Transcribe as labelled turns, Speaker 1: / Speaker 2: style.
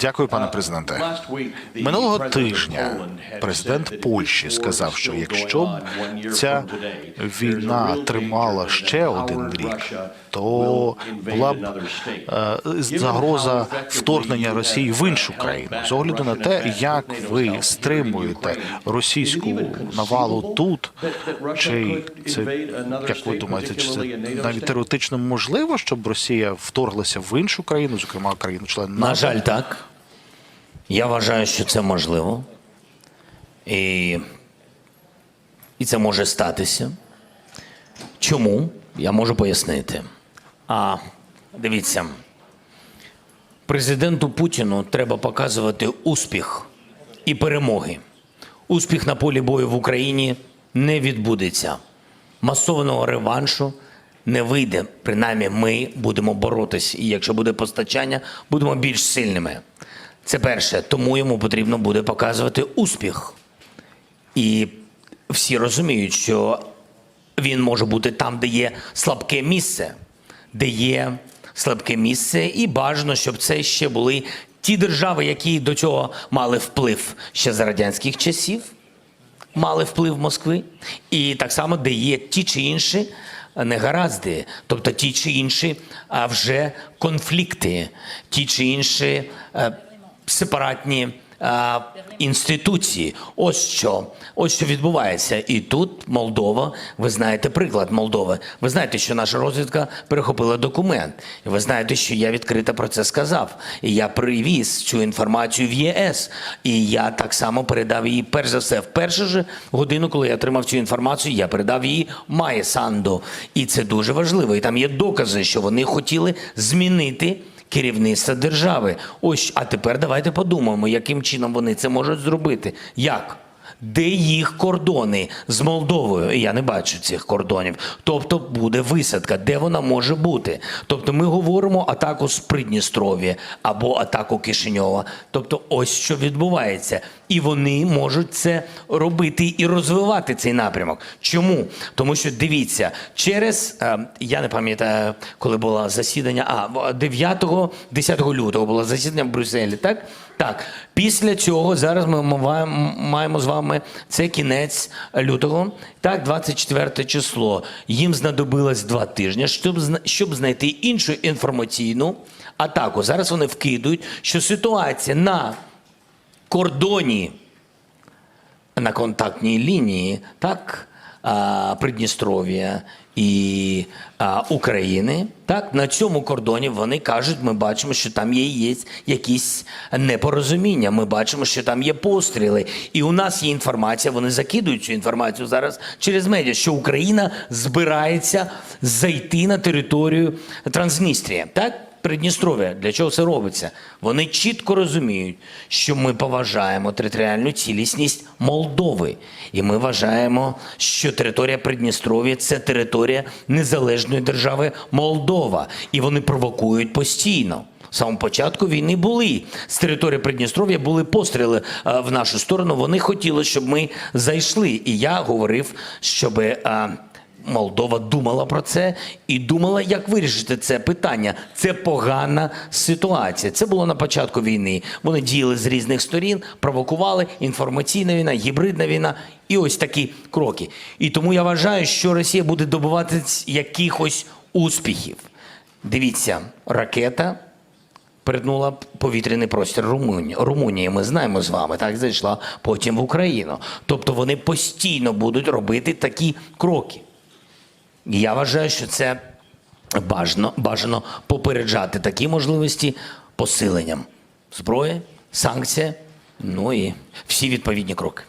Speaker 1: Дякую, пане президенте. Минулого тижня президент Польщі сказав, що якщо б ця війна тримала ще один рік, то була б е, загроза вторгнення Росії в іншу країну. З огляду на те, як ви стримуєте російську навалу тут, чи це як ви думаєте, чи це навіть теоретично можливо, щоб Росія вторглася в іншу країну, зокрема країну член
Speaker 2: На жаль, так. Я вважаю, що це можливо. І, і це може статися. Чому? Я можу пояснити. А дивіться, президенту Путіну треба показувати успіх і перемоги. Успіх на полі бою в Україні не відбудеться. Масованого реваншу не вийде. Принаймні, ми будемо боротись. І якщо буде постачання, будемо більш сильними. Це перше. Тому йому потрібно буде показувати успіх. І всі розуміють, що він може бути там, де є слабке місце, де є слабке місце, і бажано, щоб це ще були ті держави, які до цього мали вплив ще за радянських часів, мали вплив Москви, і так само, де є ті чи інші негаразди, тобто ті чи інші а вже конфлікти, ті чи інші е, сепаратні е, інституції. Ось що, ось що відбувається. І тут Молдова, ви знаєте приклад Молдови. Ви знаєте, що наша розвідка перехопила документ. І ви знаєте, що я відкрито про це сказав. І я привіз цю інформацію в ЄС. І я так само передав її, перш за все, в першу ж годину, коли я отримав цю інформацію, я передав її Майе Санду. І це дуже важливо. І там є докази, що вони хотіли змінити керівництва держави. Ось, а тепер давайте подумаємо, яким чином вони це можуть зробити. Як? Де їх кордони з Молдовою? Я не бачу цих кордонів. Тобто буде висадка, де вона може бути. Тобто ми говоримо атаку з Придністров'я або атаку Кишиньова. Тобто, ось що відбувається. І вони можуть це робити і розвивати цей напрямок. Чому? Тому що дивіться, через е, я не пам'ятаю, коли було засідання. А 9-10 лютого було засідання в Брюсселі, так? Так, після цього зараз ми маємо, з вами це кінець лютого, так, 24 число. Їм знадобилось два тижні, щоб щоб знайти іншу інформаційну атаку. Зараз вони вкидують, що ситуація на кордоні на контактній лінії, так, Придністров'я і України, так, на цьому кордоні вони кажуть, ми бачимо, що там є, є якісь непорозуміння, ми бачимо, що там є постріли. І у нас є інформація, вони закидують цю інформацію зараз через медіа, що Україна збирається зайти на територію Трансністрія. Так? Придністров'я. Для чого це робиться? Вони чітко розуміють, що ми поважаємо територіальну цілісність Молдови. І ми вважаємо, що територія Придністров'я це територія незалежної держави Молдова. І вони провокують постійно. З самого початку війни були з території Придністров'я були постріли е, в нашу сторону. Вони хотіли, щоб ми зайшли. І я говорив, щоб. Молдова думала про це і думала, як вирішити це питання. Це погана ситуація. Це було на початку війни. Вони діяли з різних сторін, провокували інформаційна війна, гібридна війна і ось такі кроки. І тому я вважаю, що Росія буде добиватись якихось успіхів. Дивіться, ракета перетнула повітряний простір Румунії. Румунії. Ми знаємо з вами, так зайшла потім в Україну. Тобто вони постійно будуть робити такі кроки. Я вважаю, що це бажано, бажано попереджати такі можливості посиленням зброї, санкція, ну і всі відповідні кроки.